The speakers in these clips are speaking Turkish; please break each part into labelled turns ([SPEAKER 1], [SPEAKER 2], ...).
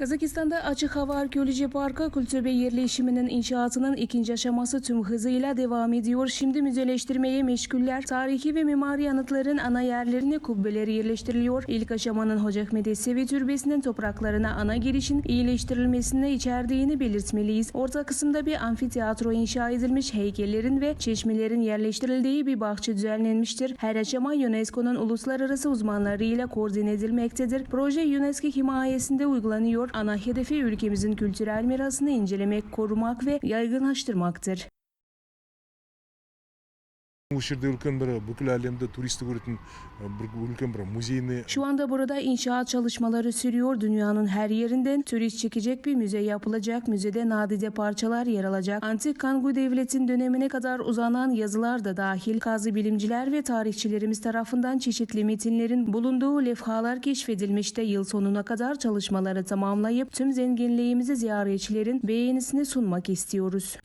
[SPEAKER 1] Kazakistan'da Açık Hava Arkeoloji Parkı Kültürbe yerleşiminin inşaatının ikinci aşaması tüm hızıyla devam ediyor. Şimdi müzeleştirmeye meşguller. Tarihi ve mimari anıtların ana yerlerine kubbeleri yerleştiriliyor. İlk aşamanın Hocaahmet Yesevi Türbesi'nin topraklarına ana girişin iyileştirilmesine içerdiğini belirtmeliyiz. Orta kısımda bir amfiteyatro inşa edilmiş heykellerin ve çeşmelerin yerleştirildiği bir bahçe düzenlenmiştir. Her aşama UNESCO'nun uluslararası uzmanlarıyla koordine edilmektedir. Proje UNESCO himayesinde uygulanıyor. Ana hedefi ülkemizin kültürel mirasını incelemek, korumak ve yaygınlaştırmaktır. Şu anda burada inşaat çalışmaları sürüyor. Dünyanın her yerinden turist çekecek bir müze yapılacak. Müzede nadide parçalar yer alacak. Antik Kangu Devleti'nin dönemine kadar uzanan yazılar da dahil kazı bilimciler ve tarihçilerimiz tarafından çeşitli metinlerin bulunduğu levhalar keşfedilmişte yıl sonuna kadar çalışmaları tamamlayıp tüm zenginliğimizi ziyaretçilerin beğenisine sunmak istiyoruz.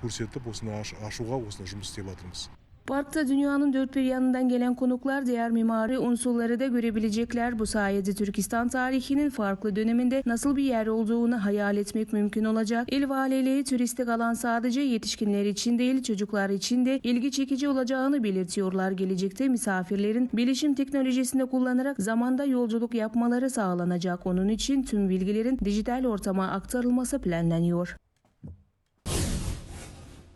[SPEAKER 2] Kursetip osuna көрермендерге ә, көрсетіп осыны аш- ашуға осыны жұмыс істеп жатырмыз
[SPEAKER 1] Parkta dünyanın dört bir yanından gelen konuklar diğer mimari unsurları da görebilecekler. Bu sayede Türkistan tarihinin farklı döneminde nasıl bir yer olduğunu hayal etmek mümkün olacak. İl valiliği turistik alan sadece yetişkinler için değil çocuklar için de ilgi çekici olacağını belirtiyorlar. Gelecekte misafirlerin bilişim teknolojisini kullanarak zamanda yolculuk yapmaları sağlanacak. Onun için tüm bilgilerin dijital ortama aktarılması planlanıyor.